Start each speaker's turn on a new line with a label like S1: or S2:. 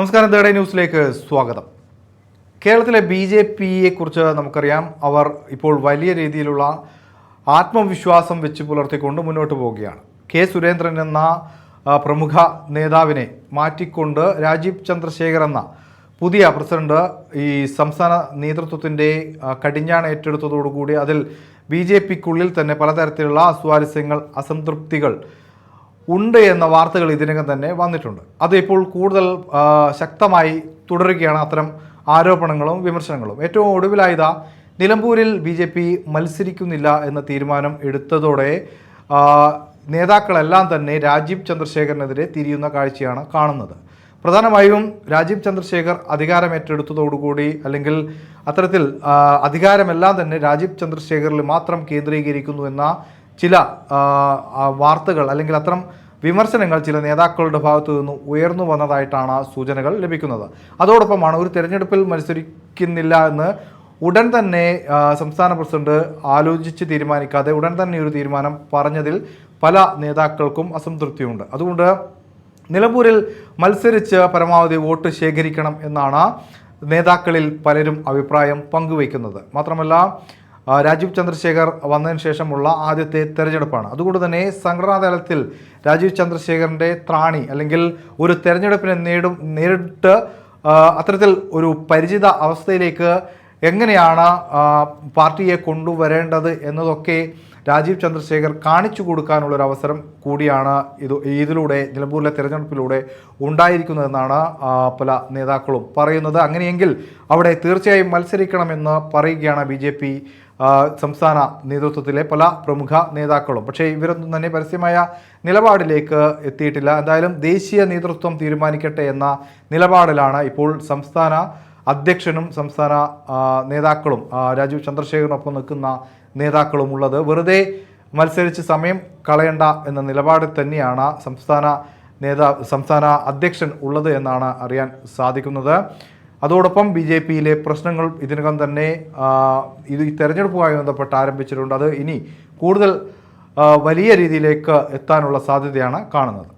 S1: നമസ്കാരം തേടേ ന്യൂസിലേക്ക് സ്വാഗതം. കേരളത്തിലെ ബി ജെ പിയെ കുറിച്ച് നമുക്കറിയാം. അവർ ഇപ്പോൾ വലിയ രീതിയിലുള്ള ആത്മവിശ്വാസം വെച്ച് പുലർത്തിക്കൊണ്ട് മുന്നോട്ട് പോവുകയാണ്. കെ സുരേന്ദ്രൻ എന്ന പ്രമുഖ നേതാവിനെ മാറ്റിക്കൊണ്ട് രാജീവ് ചന്ദ്രശേഖർ എന്ന പുതിയ പ്രസിഡന്റ് ഈ സംസ്ഥാന നേതൃത്വത്തിന്റെ കടിഞ്ഞാണ് ഏറ്റെടുത്തതോടുകൂടി അതിൽ ബി ജെ പിക്കുള്ളിൽ തന്നെ പലതരത്തിലുള്ള അസ്വാരസ്യങ്ങൾ അസംതൃപ്തികൾ ഉണ്ട് എന്ന വാർത്തകൾ ഇതിനകം തന്നെ വന്നിട്ടുണ്ട്. അത് ഇപ്പോൾ കൂടുതൽ ശക്തമായി തുടരുകയാണ് അത്തരം ആരോപണങ്ങളും വിമർശനങ്ങളും. ഏറ്റവും ഒടുവിലായതാ നിലമ്പൂരിൽ ബി ജെ പി മത്സരിക്കുന്നില്ല എന്ന തീരുമാനം എടുത്തതോടെ നേതാക്കളെല്ലാം തന്നെ രാജീവ് ചന്ദ്രശേഖരനെതിരെ തിരിയുന്ന കാഴ്ചയാണ് കാണുന്നത്. പ്രധാനമായും രാജീവ് ചന്ദ്രശേഖർ അധികാരം ഏറ്റെടുത്തതോടുകൂടി അല്ലെങ്കിൽ അത്തരത്തിൽ അധികാരമെല്ലാം തന്നെ രാജീവ് ചന്ദ്രശേഖറിൽ മാത്രം കേന്ദ്രീകരിക്കുന്നു എന്ന ചില വാർത്തകൾ അല്ലെങ്കിൽ അത്തരം വിമർശനങ്ങൾ ചില നേതാക്കളുടെ ഭാഗത്തു നിന്ന് ഉയർന്നു വന്നതായിട്ടാണ് സൂചനകൾ ലഭിക്കുന്നത്. അതോടൊപ്പമാണ് ഒരു തെരഞ്ഞെടുപ്പിൽ മത്സരിക്കുന്നില്ല എന്ന് ഉടൻ തന്നെ സംസ്ഥാന പ്രസിഡന്റ് ആലോചിച്ച് തീരുമാനിക്കാതെ ഉടൻ തന്നെ ഒരു തീരുമാനം പറഞ്ഞതിൽ പല നേതാക്കൾക്കും അസംതൃപ്തിയുണ്ട്. അതുകൊണ്ട് നിലമ്പൂരിൽ മത്സരിച്ച് പരമാവധി വോട്ട് ശേഖരിക്കണം എന്നാണ് നേതാക്കളിൽ പലരും അഭിപ്രായം പങ്കുവയ്ക്കുന്നത്. മാത്രമല്ല രാജീവ് ചന്ദ്രശേഖർ വന്നതിന് ശേഷമുള്ള ആദ്യത്തെ തെരഞ്ഞെടുപ്പാണ്. അതുകൊണ്ട് തന്നെ സംഘടനാ തലത്തിൽ രാജീവ് ചന്ദ്രശേഖറിന്റെ ത്രാണി അല്ലെങ്കിൽ ഒരു തെരഞ്ഞെടുപ്പിനെ നേടും നേരിട്ട് അത്തരത്തിൽ ഒരു പരിചിത അവസ്ഥയിലേക്ക് എങ്ങനെയാണ് പാർട്ടിയെ കൊണ്ടുവരേണ്ടത് എന്നതൊക്കെ രാജീവ് ചന്ദ്രശേഖർ കാണിച്ചു കൊടുക്കാനുള്ള ഒരു അവസരം കൂടിയാണ് ഇത് ഇതിലൂടെ നിലമ്പൂരിലെ തെരഞ്ഞെടുപ്പിലൂടെ ഉണ്ടായിരിക്കുന്നതെന്നാണ് പല നേതാക്കളും പറയുന്നത്. അങ്ങനെയെങ്കിൽ അവിടെ തീർച്ചയായും മത്സരിക്കണമെന്ന് പറയുകയാണ് ബി ജെ പി സംസ്ഥാന നേതൃത്വത്തിലെ പല പ്രമുഖ നേതാക്കളും. പക്ഷേ ഇവരൊന്നും തന്നെ പരസ്യമായ നിലപാടിലേക്ക് എത്തിയിട്ടില്ല. എന്തായാലും ദേശീയ നേതൃത്വം തീരുമാനിക്കട്ടെ എന്ന നിലപാടിലാണ് ഇപ്പോൾ സംസ്ഥാന അധ്യക്ഷനും സംസ്ഥാന നേതാക്കളും രാജു രാജീവ് ചന്ദ്രശേഖരനൊപ്പം നിൽക്കുന്ന നേതാക്കളും ഉള്ളത്. വെറുതെ മത്സരിച്ച് സമയം കളയണ്ട എന്ന നിലപാടിൽ തന്നെയാണ് സംസ്ഥാന നേതാ സംസ്ഥാന അധ്യക്ഷൻ ഉള്ളത് എന്നാണ് അറിയാൻ സാധിക്കുന്നത്. അതോടൊപ്പം ബി ജെ പിയിലെ പ്രശ്നങ്ങൾ ഇതിനകം തന്നെ ഇത് ഈ തെരഞ്ഞെടുപ്പുമായി ബന്ധപ്പെട്ട് ആരംഭിച്ചിട്ടുണ്ട്. അത് ഇനി കൂടുതൽ വലിയ രീതിയിലേക്ക് എത്താനുള്ള സാധ്യതയാണ് കാണുന്നത്.